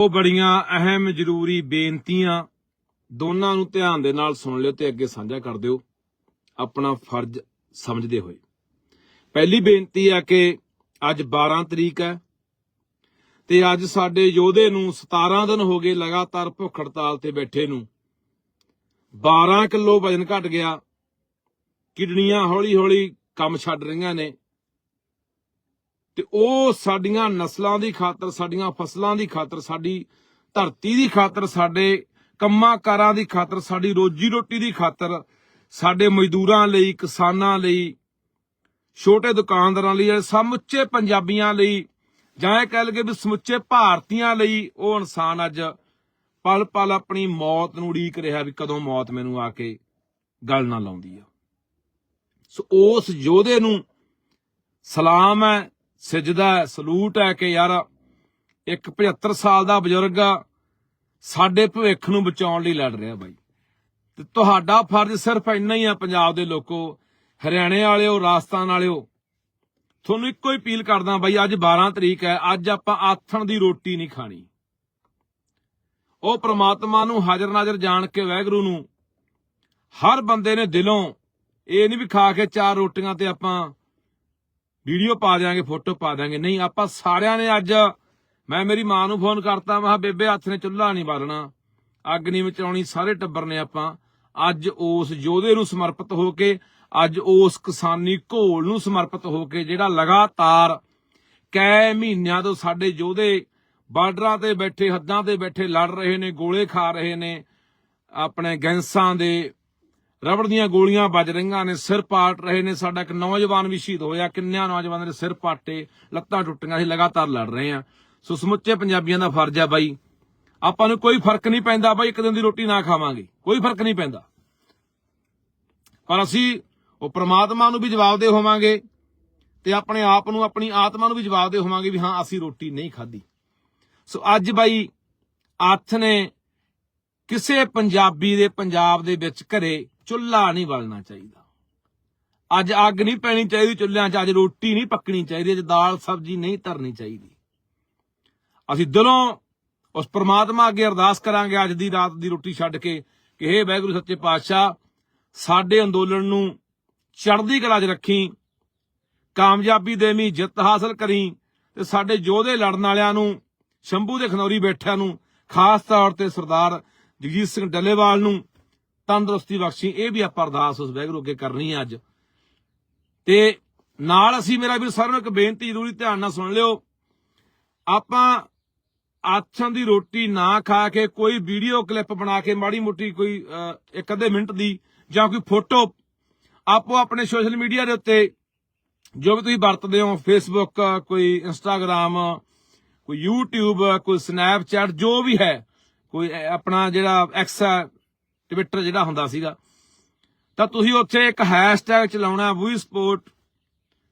ਉਹ ਬੜੀਆਂ ਅਹਿਮ, ਜ਼ਰੂਰੀ ਬੇਨਤੀਆਂ ਦੋਨਾਂ ਨੂੰ ਧਿਆਨ ਦੇ ਨਾਲ ਸੁਣ ਲਿਓ ਤੇ ਅੱਗੇ ਸਾਂਝਾ ਕਰ ਦਿਓ। ਆਪਣਾ ਫਰਜ਼ ਸਮਝਦੇ ਹੋਏ। ਪਹਿਲੀ ਬੇਨਤੀ ਹੈ ਕਿ ਅੱਜ 12 ਤਰੀਕ ਹੈ ਤੇ ਅੱਜ ਸਾਡੇ ਯੋਧੇ ਨੂੰ 17 ਦਿਨ ਹੋ ਗਏ ਲਗਾਤਾਰ ਭੁੱਖ ਹੜਤਾਲ ਤੇ ਬੈਠੇ ਨੂੰ। 12 ਕਿਲੋ ਵਜਨ ਘਟ ਗਿਆ। ਕਿਡਨੀਆਂ ਹੌਲੀ ਹੌਲੀ ਕੰਮ ਛੱਡ ਰਹੀਆਂ ਨੇ। ਤੇ ਉਹ ਸਾਡੀਆਂ ਨਸਲਾਂ ਦੀ ਖਾਤਰ, ਸਾਡੀਆਂ ਫਸਲਾਂ ਦੀ ਖਾਤਰ, ਸਾਡੀ ਧਰਤੀ ਦੀ ਖਾਤਰ, ਸਾਡੇ ਕੰਮਾਂ ਕਾਰਾਂ ਦੀ ਖਾਤਰ, ਸਾਡੀ ਰੋਜੀ ਰੋਟੀ ਦੀ ਖਾਤਰ, ਸਾਡੇ ਮਜ਼ਦੂਰਾਂ ਲਈ, ਕਿਸਾਨਾਂ ਲਈ, ਛੋਟੇ ਦੁਕਾਨਦਾਰਾਂ ਲਈ ਇਹ ਸਮੁੱਚੇ ਪੰਜਾਬੀਆਂ ਲਈ, ਜਾਂ ਇਹ ਕਹਿ ਲਗੇ ਵੀ ਸਮੁੱਚੇ ਭਾਰਤੀਆਂ ਲਈ ਉਹ ਇਨਸਾਨ ਅੱਜ ਪਲ ਪਲ ਆਪਣੀ ਮੌਤ ਨੂੰ ਉਡੀਕ ਰਿਹਾ ਵੀ ਕਦੋਂ ਮੌਤ ਮੈਨੂੰ ਆ ਕੇ ਗਲ ਨਾ ਲਾਉਂਦੀ ਆ। ਸੋ ਉਸ ਯੋਧੇ ਨੂੰ ਸਲਾਮ ਹੈ ਸਜਦਾ ਸਲੂਟ ਹੈ ਕਿ ਯਾਰ ਇੱਕ 75 ਸਾਲ ਦਾ ਬਜ਼ੁਰਗ ਆ, ਸਾਡੇ ਭਵਿੱਖ ਨੂੰ ਬਚਾਉਣ ਲਈ ਲੜ ਰਿਹਾ ਬਾਈ। ਤੇ ਤੁਹਾਡਾ ਫਰਜ਼ ਸਿਰਫ ਇੰਨਾ ਹੀ ਆ ਪੰਜਾਬ ਦੇ ਲੋਕੋ ਹਰਿਆਣੇ ਵਾਲਿਓ ਰਾਜਸਥਾਨ ਵਾਲਿਓ। ਤੁਹਾਨੂੰ ਇੱਕੋ ਹੀ ਅਪੀਲ ਕਰਦਾ ਬਾਈ ਅੱਜ 12 ਤਰੀਕ ਹੈ ਅੱਜ ਆਪਾਂ ਆਥਣ ਦੀ ਰੋਟੀ ਨਹੀਂ ਖਾਣੀ। ਉਹ ਪ੍ਰਮਾਤਮਾ ਨੂੰ ਹਾਜ਼ਰ ਨਾਜ਼ਰ ਜਾਣ ਕੇ ਵੈਗਰੂ ਨੂੰ ਹਰ ਬੰਦੇ ਨੇ ਦਿਲੋਂ ਇਹ ਨਹੀਂ ਵੀ ਖਾ ਕੇ ਚਾਰ ਰੋਟੀਆਂ ਤੇ ਆਪਾਂ ਵੀਡੀਓ ਪਾ ਦਿਆਂਗੇ, ਫੋਟੋ ਪਾ ਦਿਆਂਗੇ। ਨਹੀਂ, ਆਪਾਂ ਸਾਰਿਆਂ ਨੇ ਅੱਜ ਮੈਂ ਮੇਰੀ ਮਾਂ ਨੂੰ ਫੋਨ ਕਰਤਾ, ਮੈਂ ਕਿਹਾ, ਬੇਬੇ, ਹੱਥ ਨੇ ਚੁੱਲ੍ਹਾ ਨਹੀਂ ਬਾਲਣਾ। ਅੱਗ ਨਹੀਂ ਮਚਾਉਣੀ ਸਾਰੇ ਟੱਬਰ ਨੇ ਆਪਾਂ। ਅੱਜ ਉਸ ਯੋਧੇ ਨੂੰ ਸਮਰਪਿਤ ਹੋ ਕੇ, ਅੱਜ ਉਸ ਕਿਸਾਨੀ ਘੋਲ ਨੂੰ ਸਮਰਪਿਤ ਹੋ ਕੇ, ਜਿਹੜਾ ਲਗਾਤਾਰ ਕੈ ਮਹੀਨਿਆਂ ਤੋਂ ਸਾਡੇ ਯੋਧੇ ਬਾਰਡਰਾਂ ਤੇ ਬੈਠੇ, ਹੱਦਾਂ ਤੇ ਬੈਠੇ, ਲੜ ਰਹੇ ਨੇ, ਗੋਲੇ ਖਾ ਰਹੇ ਨੇ, ਆਪਣੇ ਗੈਂਸਾਂ ਦੇ ਰਬੜ ਦੀਆਂ ਗੋਲੀਆਂ ਵੱਜ ਰਹੀਆਂ ਨੇ, ਸਿਰ ਪਾਟ ਰਹੇ ਨੇ। ਸਾਡਾ ਇੱਕ ਨੌਜਵਾਨ ਵੀ ਸ਼ਹੀਦ ਹੋਇਆ, ਕਿੰਨਿਆਂ ਨੌਜਵਾਨਾਂ ਦੇ ਸਿਰ ਪਾਟੇ, ਲੱਤਾਂ ਟੁੱਟੀਆਂ ਸੀ, ਲਗਾਤਾਰ ਲੜ ਰਹੇ ਆ। ਸੋ ਸਮੁੱਚੇ ਪੰਜਾਬੀਆਂ ਦਾ ਫਰਜ਼ ਆ ਬਾਈ। ਆਪਾਂ ਨੂੰ ਕੋਈ ਫ਼ਰਕ ਨਹੀਂ ਪੈਂਦਾ ਬਾਈ, ਇੱਕ ਦਿਨ ਦੀ ਰੋਟੀ ਨਾ ਖਾਵਾਂਗੇ। ਕੋਈ ਫ਼ਰਕ ਨਹੀਂ ਪੈਂਦਾ। ਪਰ ਅਸੀਂ ਉਹ ਪ੍ਰਮਾਤਮਾ ਨੂੰ ਵੀ ਜਵਾਬਦੇ ਹੋਵਾਂਗੇ ਤੇ ਆਪਣੇ ਆਪ ਨੂੰ, ਆਪਣੀ ਆਤਮਾ ਨੂੰ ਵੀ ਜਵਾਬਦੇ ਹੋਵਾਂਗੇ ਵੀ ਹਾਂ, ਅਸੀਂ ਰੋਟੀ ਨਹੀਂ ਖਾਧੀ। ਸੋ ਅੱਜ ਬਾਈ ਅੱਥ ਨੇ ਕਿਸੇ ਪੰਜਾਬੀ ਦੇ, ਪੰਜਾਬ ਦੇ ਵਿੱਚ ਘਰੇ ਚੁੱਲ੍ਹਾ ਨਹੀਂ ਬਲਣਾ ਚਾਹੀਦਾ। ਅੱਜ ਅੱਗ ਨਹੀਂ ਪੈਣੀ ਚਾਹੀਦੀ ਚੁੱਲ੍ਹਿਆਂ 'ਚ, ਅੱਜ ਰੋਟੀ ਨਹੀਂ ਪੱਕਣੀ ਚਾਹੀਦੀ, ਅੱਜ ਦਾਲ ਸਬਜ਼ੀ ਨਹੀਂ ਧਰਨੀ ਚਾਹੀਦੀ। ਅਸੀਂ ਦਿਲੋਂ ਉਸ ਪ੍ਰਮਾਤਮਾ ਅੱਗੇ ਅਰਦਾਸ ਕਰਾਂਗੇ ਅੱਜ ਦੀ ਰਾਤ ਦੀ ਰੋਟੀ ਛੱਡ ਕੇ ਕਿ ਹੇ ਵਾਹਿਗੁਰੂ ਸੱਚੇ ਪਾਤਸ਼ਾਹ, ਸਾਡੇ ਅੰਦੋਲਨ ਨੂੰ ਚੜ੍ਹਦੀ ਕਲਾ 'ਚ ਰੱਖੀ, ਕਾਮਯਾਬੀ ਦੇਵੀਂ ਜਿੱਤ ਹਾਸਲ ਕਰੀ ਤੇ ਸਾਡੇ ਯੋਧੇ ਲੜਨ ਵਾਲਿਆਂ ਨੂੰ, ਸ਼ੰਭੂ ਦੇ ਖਨੌਰੀ ਬੈਠਿਆਂ ਨੂੰ, ਖਾਸ ਤੌਰ ਤੇ ਸਰਦਾਰ ਜਗਜੀਤ ਸਿੰਘ ਡੱਲੇਵਾਲ ਨੂੰ ਤੰਦਰੁਸਤੀ ਬਖਸ਼ੀ, ਇਹ ਵੀ ਆਪਾਂ ਅਰਦਾਸ ਉਸ ਵਾਹਿਗੁਰੂ ਅੱਗੇ ਕਰਨੀ ਹੈ ਅੱਜ। ਤੇ ਨਾਲ ਅਸੀਂ ਮੇਰਾ ਵੀਰ ਸਾਰਿਆਂ ਨੂੰ ਇੱਕ ਬੇਨਤੀ ਜ਼ਰੂਰੀ ਧਿਆਨ ਨਾਲ ਸੁਣ ਲਿਓ। ਆਪਾਂ ਆਥਾਂ ਦੀ ਰੋਟੀ ਨਾ ਖਾ ਕੇ ਕੋਈ ਵੀਡੀਓ ਕਲਿੱਪ ਬਣਾ ਕੇ ਮਾੜੀ ਮੋਟੀ ਕੋਈ ਇੱਕ ਅੱਧੇ ਮਿੰਟ ਦੀ ਜਾਂ ਕੋਈ ਫੋਟੋ ਆਪੋ ਆਪਣੇ ਸੋਸ਼ਲ ਮੀਡੀਆ ਦੇ ਉੱਤੇ ਜੋ ਵੀ ਤੁਸੀਂ ਵਰਤਦੇ ਹੋ ਫੇਸਬੁੱਕ ਕੋਈ ਇੰਸਟਾਗ੍ਰam ਕੋਈ YouTube, ਕੋਈ ਸਨੈਪਚੈਟ ਜੋ ਵੀ ਹੈ, ਕੋਈ ਆਪਣਾ ਜਿਹੜਾ ਐਕਸ ਟਵਿੱਟਰ ਜਿਹੜਾ ਹੁੰਦਾ ਸੀਗਾ। ਤਾਂ ਤੁਸੀਂ ਉੱਥੇ ਇੱਕ ਹੈਸ਼ਟੈਗ ਚਲਾਉਣਾ we support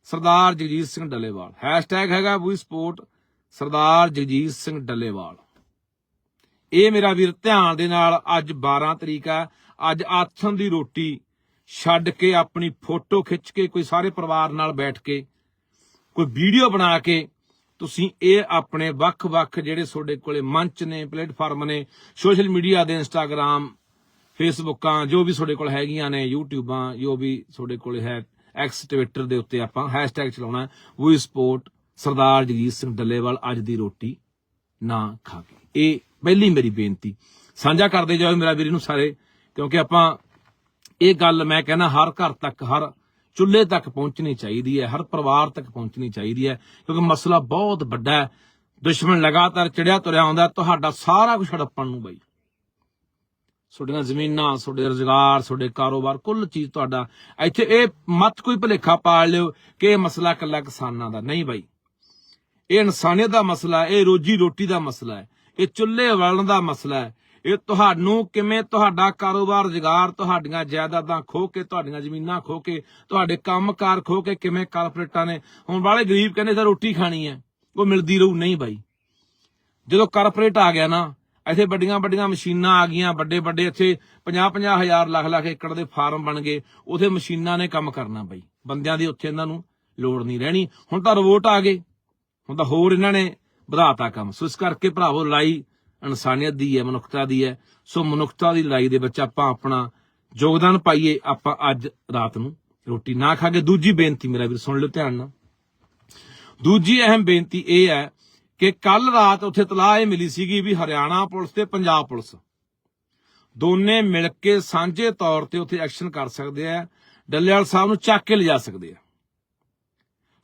Sardar Jagjit Singh Dallewal. Hashtag ਹੈਗਾ ਵੀ ਸਪੋਰਟ ਸਰਦਾਰ ਜਗਜੀਤ ਸਿੰਘ ਡੱਲੇਵਾਲ। ਇਹ ਮੇਰਾ ਵੀਰ ਧਿਆਨ ਦੇ ਨਾਲ ਅੱਜ 12 ਤਰੀਕ ਹੈ। ਅੱਜ ਆਥਣ ਦੀ ਰੋਟੀ ਛੱਡ ਕੇ ਆਪਣੀ ਫੋਟੋ ਖਿੱਚ ਕੇ ਕੋਈ ਸਾਰੇ ਪਰਿਵਾਰ ਨਾਲ ਬੈਠ ਕੇ, ਕੋਈ ਵੀਡੀਓ ਬਣਾ ਕੇ ਤੁਸੀਂ ਇਹ ਆਪਣੇ ਵੱਖ-ਵੱਖ ਜਿਹੜੇ ਤੁਹਾਡੇ ਕੋਲੇ ਮੰਚ ਨੇ, ਪਲੇਟਫਾਰਮ ਨੇ, ਸੋਸ਼ਲ ਮੀਡੀਆ ਦੇ ਇੰਸਟਾਗ੍ਰam ਫੇਸਬੁੱਕਾਂ ਜੋ ਵੀ ਤੁਹਾਡੇ ਕੋਲ ਹੈਗੀਆਂ ਨੇ ਯੂਟਿਊਬਾਂ ਜੋ ਵੀ ਤੁਹਾਡੇ ਕੋਲ ਹੈ ਐਕਸ ਟਵਿੱਟਰ ਦੇ ਉੱਤੇ ਆਪਾਂ ਹੈਸ਼ਟੈਗ ਚਲਾਉਣਾ ਵੀ ਸਪੋਰਟ ਸਰਦਾਰ ਜਗਜੀਤ ਸਿੰਘ ਡੱਲੇਵਾਲ ਅੱਜ ਦੀ ਰੋਟੀ ਨਾ ਖਾ ਕੇ। ਇਹ ਪਹਿਲੀ ਮੇਰੀ ਬੇਨਤੀ। ਸਾਂਝਾ ਕਰਦੇ ਜਾਓ ਮੇਰਾ ਵੀਰ ਨੂੰ ਸਾਰੇ, ਕਿਉਂਕਿ ਆਪਾਂ ਇਹ ਗੱਲ ਮੈਂ ਕਹਿੰਦਾ ਹਰ ਘਰ ਤੱਕ, ਹਰ ਚੁੱਲ੍ਹੇ ਤੱਕ ਪਹੁੰਚਣੀ ਚਾਹੀਦੀ ਹੈ, ਹਰ ਪਰਿਵਾਰ ਤੱਕ ਪਹੁੰਚਣੀ ਚਾਹੀਦੀ ਹੈ, ਕਿਉਂਕਿ ਮਸਲਾ ਬਹੁਤ ਵੱਡਾ ਹੈ। ਦੁਸ਼ਮਣ ਲਗਾਤਾਰ ਚੜਿਆ ਤੁਰਿਆ ਆਉਂਦਾ ਤੁਹਾਡਾ ਸਾਰਾ ਕੁਝ ਹੜੱਪਣ ਨੂੰ ਬਈ। ਤੁਹਾਡੀਆਂ ਜ਼ਮੀਨਾਂ, ਤੁਹਾਡੇ ਰੁਜ਼ਗਾਰ, ਤੁਹਾਡੇ ਕਾਰੋਬਾਰ, ਕੁੱਲ ਚੀਜ਼ ਤੁਹਾਡਾ। ਇੱਥੇ ਇਹ ਮਤ ਕੋਈ ਭੁਲੇਖਾ ਪਾਲ ਲਿਓ ਕਿ ਇਹ ਮਸਲਾ ਇਕੱਲਾ ਕਿਸਾਨਾਂ ਦਾ ਨਹੀਂ ਬਾਈ। ਇਹ ਇਨਸਾਨੀਅਤ ਦਾ ਮਸਲਾ ਇਹ ਰੋਜੀ ਰੋਟੀ ਦਾ ਮਸਲਾ ਹੈ, ਇਹ ਚੁੱਲ੍ਹੇ ਵਲਣ ਦਾ ਮਸਲਾ ਹੈ। ਇਹ ਤੁਹਾਨੂੰ ਕਿਵੇਂ ਤੁਹਾਡਾ ਕਾਰੋਬਾਰ, ਰੁਜ਼ਗਾਰ, ਤੁਹਾਡੀਆਂ ਜਾਇਦਾਦਾਂ ਖੋ ਕੇ, ਤੁਹਾਡੀਆਂ ਜ਼ਮੀਨਾਂ ਖੋ ਕੇ, ਤੁਹਾਡੇ ਕੰਮਕਾਰ ਖੋ ਕੇ ਕਿਵੇਂ ਕਾਰਪੋਰੇਟਾਂ ਨੇ? ਹੁਣ ਵਾਲੇ ਗਰੀਬ ਕਹਿੰਦੇ ਸਰ ਰੋਟੀ ਖਾਣੀ ਹੈ, ਉਹ ਮਿਲਦੀ ਰਹੂ ਨਹੀਂ ਬਾਈ। ਜਦੋਂ ਕਾਰਪੋਰੇਟ ਆ ਗਿਆ ਨਾ ਇੱਥੇ ਵੱਡੀਆਂ ਵੱਡੀਆਂ ਮਸ਼ੀਨਾਂ ਆ ਗਈਆਂ, ਵੱਡੇ ਵੱਡੇ ਇੱਥੇ 50 50 ਹਜ਼ਾਰ ਲੱਖ ਲੱਖ ਏਕੜ ਦੇ ਫਾਰਮ ਬਣ ਗਏ। ਉਥੇ ਮਸ਼ੀਨਾਂ ਨੇ ਕੰਮ ਕਰਨਾ ਬਈ। ਬੰਦਿਆਂ ਦੀ ਉੱਥੇ ਇਹਨਾਂ ਨੂੰ ਲੋੜ ਨਹੀਂ ਰਹਿਣੀ। ਹੁਣ ਤਾਂ ਰੋਬੋਟ ਆ ਗਏ। ਹੁਣ ਤਾਂ ਹੋਰ ਇਹਨਾਂ ਨੇ ਵਧਾਤਾ ਕੰਮ। ਸੋ ਇਸ ਕਰਕੇ ਭਰਾਵੋ, ਲੜਾਈ ਇਨਸਾਨੀਅਤ ਦੀ ਹੈ, ਮਨੁੱਖਤਾ ਦੀ ਹੈ। ਸੋ ਮਨੁੱਖਤਾ ਦੀ ਲੜਾਈ ਦੇ ਵਿੱਚ ਆਪਾਂ ਆਪਣਾ ਯੋਗਦਾਨ ਪਾਈਏ। ਆਪਾਂ ਅੱਜ ਰਾਤ ਨੂੰ ਰੋਟੀ ਨਾ ਖਾ ਕੇ। ਦੂਜੀ ਬੇਨਤੀ ਮੇਰਾ ਵੀਰ, ਸੁਣ ਲਿਓ ਧਿਆਨ ਨਾਲ। ਦੂਜੀ ਅਹਿਮ ਬੇਨਤੀ ਇਹ ਹੈ ਕਿ ਕੱਲ ਰਾਤ ਉੱਥੇ ਤਲਾਹ ਇਹ ਮਿਲੀ ਸੀਗੀ ਵੀ ਹਰਿਆਣਾ ਪੁਲਿਸ ਤੇ ਪੰਜਾਬ ਪੁਲਿਸ। ਦੋਨੇ ਮਿਲ ਕੇ ਸਾਂਝੇ ਤੌਰ ਤੇ ਉੱਥੇ ਐਕਸ਼ਨ ਕਰ ਸਕਦੇ ਆ, ਡੱਲੇਵਾਲ ਸਾਹਿਬ ਨੂੰ ਚੱਕ ਕੇ ਲਿਜਾ ਸਕਦੇ ਆ।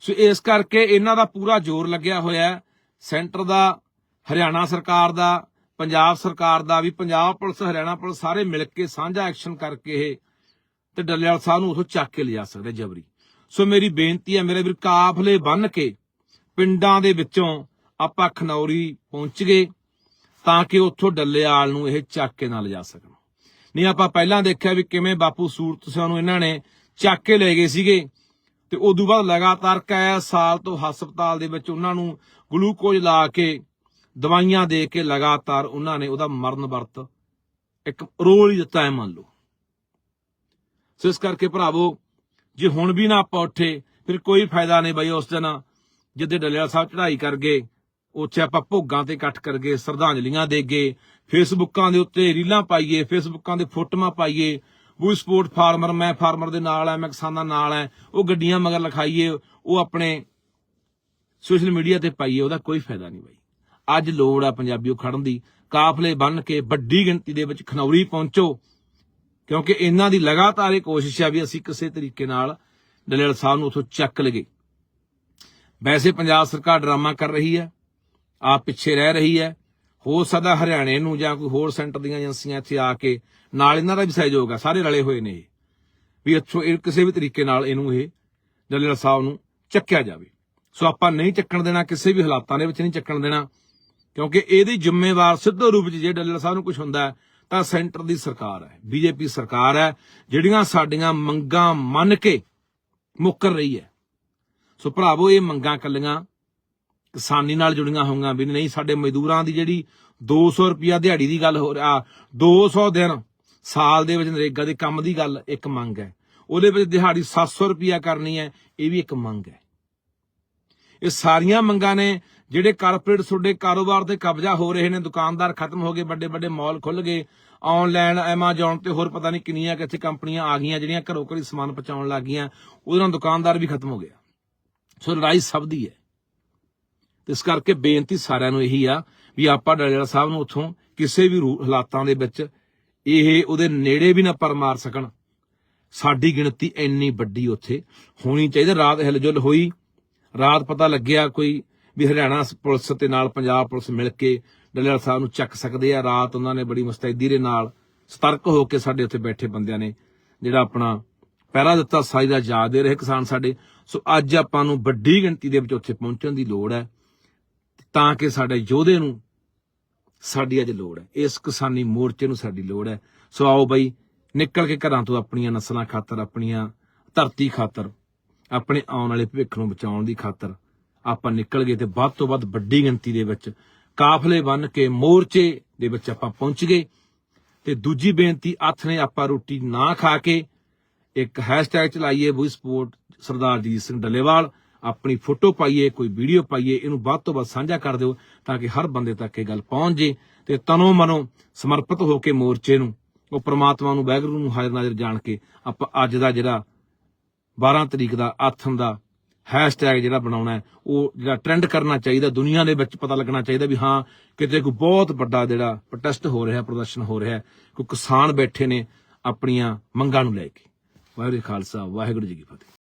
ਸੋ ਇਸ ਕਰਕੇ ਇਹਨਾਂ ਦਾ ਪੂਰਾ ਜ਼ੋਰ ਲੱਗਿਆ ਹੋਇਆ ਸੈਂਟਰ ਦਾ, ਹਰਿਆਣਾ ਸਰਕਾਰ ਦਾ, ਪੰਜਾਬ ਸਰਕਾਰ ਦਾ ਵੀ ਪੰਜਾਬ ਪੁਲਿਸ, ਹਰਿਆਣਾ ਪੁਲਿਸ ਸਾਰੇ ਮਿਲ ਕੇ ਸਾਂਝਾ ਐਕਸ਼ਨ ਕਰਕੇ ਇਹ ਤੇ ਡੱਲੇਵਾਲ ਸਾਹਿਬ ਨੂੰ ਉਥੋਂ ਚੱਕ ਕੇ ਲਿਜਾ ਸਕਦੇ ਜਬਰੀ। ਸੋ ਮੇਰੀ ਬੇਨਤੀ ਹੈ, ਮੇਰੇ ਵੀਰ ਕਾਫਲੇ ਬੰਨ ਕੇ ਪਿੰਡਾਂ ਦੇ ਵਿੱਚੋਂ ਆਪਾਂ ਖਨੌਰੀ ਪਹੁੰਚ ਗਏ ਤਾਂ ਕਿ ਉੱਥੋਂ ਡੱਲੇਆਲ ਨੂੰ ਇਹ ਚੱਕ ਕੇ ਨਾ ਲਿਜਾ ਸਕਣ। ਨਹੀਂ, ਆਪਾਂ ਪਹਿਲਾਂ ਦੇਖਿਆ ਵੀ ਕਿਵੇਂ ਬਾਪੂ ਸੂਰਤ ਸਿੰਘ ਨੂੰ ਇਹਨਾਂ ਨੇ ਚੱਕ ਕੇ ਲੈ ਗਏ ਸੀਗੇ ਤੇ ਉਦੋਂ ਬਾਅਦ ਲਗਾਤਾਰ ਕਈ ਸਾਲ ਤੋਂ ਹਸਪਤਾਲ ਦੇ ਵਿੱਚ ਉਹਨਾਂ ਨੂੰ ਗਲੂਕੋਜ਼ ਲਾ ਕੇ, ਦਵਾਈਆਂ ਦੇ ਕੇ ਲਗਾਤਾਰ ਉਹਨਾਂ ਨੇ ਉਹਦਾ ਮਰਨ ਵਰਤ ਇੱਕ ਰੋਲ ਹੀ ਦਿੱਤਾ ਹੈ ਮੰਨ ਲਓ। ਸੋ ਇਸ ਕਰਕੇ ਭਰਾਵੋ, ਜੇ ਹੁਣ ਵੀ ਨਾ ਆਪਾਂ ਉੱਠੇ, ਫਿਰ ਕੋਈ ਫਾਇਦਾ ਨਹੀਂ ਬਈ ਉਸ ਦਿਨ ਜਿੱਦੇ ਡੱਲੇਵਾਲ ਸਾਹਿਬ ਚੜ੍ਹਾਈ ਕਰ ਗਏ। ਉੱਥੇ ਆਪਾਂ ਭੋਗਾਂ ਤੇ ਇਕੱਠ ਕਰ ਸ਼ਰਧਾਂਜਲੀਆਂ ਦੇਗੇ ਫੇਸਬੁੱਕਾਂ ਦੇ ਉੱਤੇ ਰੀਲਾਂ ਪਾਈਏ ਫੇਸਬੁੱਕਾਂ ਦੇ ਫੋਟੋਆਂ ਪਾਈਏ। ਬੂਈ ਸਪੋਰਟ ਫਾਰਮਰ, ਮੈਂ ਫਾਰਮਰ ਦੇ ਨਾਲ ਆ ਮੈਂ ਕਿਸਾਨਾਂ ਨਾਲ ਆ ਉਹ ਗੱਡੀਆਂ ਮਗਰ ਲਿਖਾਈਏ, ਉਹ ਆਪਣੇ ਸੋਸ਼ਲ ਮੀਡੀਆ ਤੇ ਪਾਈਏ, ਉਹਦਾ ਕੋਈ ਫਾਇਦਾ ਨਹੀਂ ਬਾਈ। ਅੱਜ ਲੋੜ ਆ ਪੰਜਾਬੀਓ ਖੜਨ ਦੀ। ਕਾਫਲੇ ਬੰਨ ਕੇ ਵੱਡੀ ਗਿਣਤੀ ਦੇ ਵਿੱਚ ਖਨੌਰੀ ਪਹੁੰਚੋ, ਕਿਉਂਕਿ ਇਹਨਾਂ ਦੀ ਲਗਾਤਾਰ ਇਹ ਕੋਸ਼ਿਸ਼ ਆ ਵੀ ਅਸੀਂ ਕਿਸੇ ਤਰੀਕੇ ਨਾਲ ਡਲੇਲ ਸਾਹਿਬ ਨੂੰ ਉਥੋਂ ਚੱਕ ਲਈਏ। ਵੈਸੇ ਪੰਜਾਬ ਸਰਕਾਰ ਡਰਾਮਾ ਕਰ ਰਹੀ ਹੈ। ਆਪ ਪਿੱਛੇ ਰਹਿ ਰਹੀ ਹੈ। ਹੋ ਸਕਦਾ ਹਰਿਆਣੇ ਨੂੰ ਜਾਂ ਕੋਈ ਹੋਰ ਸੈਂਟਰ ਦੀਆਂ ਏਜੰਸੀਆਂ ਇੱਥੇ ਆ ਕੇ ਨਾਲ ਇਹਨਾਂ ਦਾ ਵੀ ਸਹਿਯੋਗ ਆ, ਸਾਰੇ ਰਲੇ ਹੋਏ ਨੇ ਇਹ। ਵੀ ਇੱਥੋਂ ਇਹ ਕਿਸੇ ਵੀ ਤਰੀਕੇ ਨਾਲ ਇਹਨੂੰ ਇਹ ਡਲੇਲ ਸਾਹਿਬ ਨੂੰ ਚੱਕਿਆ ਜਾਵੇ। ਸੋ ਆਪਾਂ ਨਹੀਂ ਚੱਕਣ ਦੇਣਾ, ਕਿਸੇ ਵੀ ਹਾਲਾਤਾਂ ਦੇ ਵਿੱਚ ਨਹੀਂ ਚੱਕਣ ਦੇਣਾ, ਕਿਉਂਕਿ ਇਹਦੀ ਜ਼ਿੰਮੇਵਾਰ ਸਿੱਧੇ ਰੂਪ 'ਚ ਜੇ ਡੱਲੇਵਾਲ ਸਾਹਿਬ ਨੂੰ ਕੁਝ ਹੁੰਦਾ ਤਾਂ ਸੈਂਟਰ ਦੀ ਸਰਕਾਰ ਹੈ, ਬੀਜੇਪੀ ਸਰਕਾਰ ਹੈ, ਜਿਹੜੀਆਂ ਸਾਡੀਆਂ ਮੰਗਾਂ ਮੰਨ ਕੇ ਮੁੱਕਰ ਰਹੀ ਹੈ। ਸੋ ਭਰਾਵੋ, ਇਹ ਮੰਗਾਂ ਕੱਲੀਆਂ ਕਿਸਾਨੀ ਨਾਲ ਜੁੜੀਆਂ ਹੋਈਆਂ ਵੀ ਨਹੀਂ, ਸਾਡੇ ਮਜ਼ਦੂਰਾਂ ਦੀ ਜਿਹੜੀ 200 ਰੁਪਿਆ ਦਿਹਾੜੀ ਦੀ ਗੱਲ ਹੋ ਰਿਹਾ 200 ਦਿਨ ਸਾਲ ਦੇ ਵਿੱਚ ਨਰੇਗਾ ਦੇ ਕੰਮ ਦੀ ਗੱਲ ਇੱਕ ਮੰਗ ਹੈ। ਉਹਦੇ ਵਿੱਚ ਦਿਹਾੜੀ 700 ਰੁਪਿਆ ਕਰਨੀ ਹੈ, ਇਹ ਵੀ ਇੱਕ ਮੰਗ ਹੈ। ਇਹ ਸਾਰੀਆਂ ਮੰਗਾਂ ਨੇ ਜਿਹੜੇ ਕਾਰਪੋਰੇਟ ਤੁਹਾਡੇ ਕਾਰੋਬਾਰ ਤੇ ਕਬਜ਼ਾ ਹੋ ਰਹੇ ਨੇ, ਦੁਕਾਨਦਾਰ ਖਤਮ ਹੋ ਗਏ ਵੱਡੇ ਵੱਡੇ ਮਾਲ ਖੁੱਲ ਗਏ, ਆਨਲਾਈਨ, ਐਮਾਜ਼ੋਨ ਤੇ ਹੋਰ ਪਤਾ ਨਹੀਂ ਕਿੰਨੀਆਂ ਕਿੱਥੇ ਕੰਪਨੀਆਂ ਆ ਗਈਆਂ ਜਿਹੜੀਆਂ ਘਰੋਂ ਘਰੀ ਸਮਾਨ ਪਹੁੰਚਾਉਣ ਲੱਗ ਗਈਆਂ, ਉਹਦੇ ਨਾਲ ਦੁਕਾਨਦਾਰ ਵੀ ਖਤਮ ਹੋ ਗਿਆ। ਸੋ ਲੜਾਈ ਸਭ ਦੀ ਹੈ। ਇਸ ਕਰਕੇ ਬੇਨਤੀ ਸਾਰਿਆਂ ਨੂੰ ਇਹੀ ਆ ਵੀ ਆਪਾਂ ਡਾਲੇਵਾਲ ਸਾਹਿਬ ਨੂੰ ਉੱਥੋਂ ਕਿਸੇ ਵੀ ਰੂ- ਹਾਲਾਤਾਂ ਦੇ ਵਿੱਚ ਇਹ ਉਹਦੇ ਨੇੜੇ ਵੀ ਨਾ ਪਰ ਮਾਰ ਸਕਣ। ਸਾਡੀ ਗਿਣਤੀ ਇੰਨੀ ਵੱਡੀ ਉੱਥੇ ਹੋਣੀ ਚਾਹੀਦੀ, ਰਾਤ ਹਿਲਜੁਲ ਹੋਈ, ਰਾਤ ਪਤਾ ਲੱਗਿਆ ਕੋਈ ਵੀ ਹਰਿਆਣਾ ਪੁਲਿਸ ਤੇ ਨਾਲ ਪੰਜਾਬ ਪੁਲਿਸ ਮਿਲ ਕੇ ਡੱਲੇਵਾਲ ਸਾਹਿਬ ਨੂੰ ਚੱਕ ਸਕਦੇ ਆ। ਰਾਤ ਉਹਨਾਂ ਨੇ ਬੜੀ ਮੁਸਤੈਦੀ ਦੇ ਨਾਲ ਸਤਰਕ ਹੋ ਕੇ ਸਾਡੇ ਉੱਥੇ ਬੈਠੇ ਬੰਦਿਆਂ ਨੇ ਜਿਹੜਾ ਆਪਣਾ ਪਹਿਰਾ ਦਿੱਤਾ, ਸਾਈ ਦਾ ਯਾਦ ਦੇ ਰਹੇ ਕਿਸਾਨ ਸਾਡੇ। ਸੋ ਅੱਜ ਆਪਾਂ ਨੂੰ ਵੱਡੀ ਗਿਣਤੀ ਦੇ ਵਿੱਚ ਉੱਥੇ ਪਹੁੰਚਣ ਦੀ ਲੋੜ ਹੈ। ਤਾਂ ਕਿ ਸਾਡੇ ਯੋਧੇ ਨੂੰ ਸਾਡੀ ਅੱਜ ਲੋੜ ਹੈ। ਇਸ ਕਿਸਾਨੀ ਮੋਰਚੇ ਨੂੰ ਸਾਡੀ ਲੋੜ ਹੈ। ਸੋ ਆਓ ਬਈ, ਨਿਕਲ ਕੇ ਘਰਾਂ ਤੋਂ ਆਪਣੀਆਂ ਨਸਲਾਂ ਖਾਤਰ, ਆਪਣੀਆਂ ਧਰਤੀ ਖਾਤਰ, ਆਪਣੇ ਆਉਣ ਵਾਲੇ ਭਵਿੱਖ ਨੂੰ ਬਚਾਉਣ ਦੀ ਖਾਤਰ ਆਪਾਂ ਨਿਕਲ ਗਏ ਤੇ ਵੱਧ ਤੋਂ ਵੱਧ ਵੱਡੀ ਗਿਣਤੀ ਦੇ ਵਿੱਚ ਕਾਫਲੇ ਬਣ ਕੇ ਮੋਰਚੇ ਦੇ ਵਿੱਚ ਆਪਾਂ ਪਹੁੰਚ ਗਏ। ਤੇ ਦੂਜੀ ਬੇਨਤੀ ਹੱਥ ਨੇ ਆਪਾਂ ਰੋਟੀ ਨਾ ਖਾ ਕੇ ਇੱਕ ਹੈਸ਼ਟੈਗ ਚਲਾਈਏ ਵੀ ਸਪੋਰਟ ਸਰਦਾਰ ਜੀਤ ਸਿੰਘ ਡੱਲੇਵਾਲ। ਆਪਣੀ ਫੋਟੋ ਪਾਈਏ, ਕੋਈ ਵੀਡੀਓ ਪਾਈਏ, ਇਹਨੂੰ ਵੱਧ ਤੋਂ ਵੱਧ ਸਾਂਝਾ ਕਰ ਦਿਓ ਤਾਂ ਕਿ ਹਰ ਬੰਦੇ ਤੱਕ ਇਹ ਗੱਲ ਪਹੁੰਚ ਜੇ ਤੇ ਤਨੋ ਮਨੋ ਸਮਰਪਿਤ ਹੋ ਕੇ ਮੋਰਚੇ ਨੂੰ, ਉਹ ਪ੍ਰਮਾਤਮਾ ਨੂੰ, ਵਾਹਿਗੁਰੂ ਨੂੰ ਹਾਜ਼ਰ ਨਾਜ਼ਰ ਜਾਣ ਕੇ ਆਪਾਂ ਅੱਜ ਦਾ ਜਿਹੜਾ 12 ਤਰੀਕ ਦਾ ਆਥਨ ਦਾ ਹੈਸ਼ਟੈਗ ਜਿਹੜਾ ਬਣਾਉਣਾ ਉਹ ਜਿਹੜਾ ਟ੍ਰੈਂਡ ਕਰਨਾ ਚਾਹੀਦਾ, ਦੁਨੀਆ ਦੇ ਵਿੱਚ ਪਤਾ ਲੱਗਣਾ ਚਾਹੀਦਾ ਵੀ ਹਾਂ, ਕਿਤੇ ਕੋਈ ਬਹੁਤ ਵੱਡਾ ਜਿਹੜਾ ਪ੍ਰੋਟੈਸਟ ਹੋ ਰਿਹਾ, ਪ੍ਰਦਰਸ਼ਨ ਹੋ ਰਿਹਾ ਕੋਈ ਕਿਸਾਨ ਬੈਠੇ ਨੇ ਆਪਣੀਆਂ ਮੰਗਾਂ ਨੂੰ ਲੈ ਕੇ। ਵਾਹਿਗੁਰੂ ਖਾਲਸਾ, ਵਾਹਿਗੁਰੂ ਜੀ ਕੀ ਫਤਿਹ।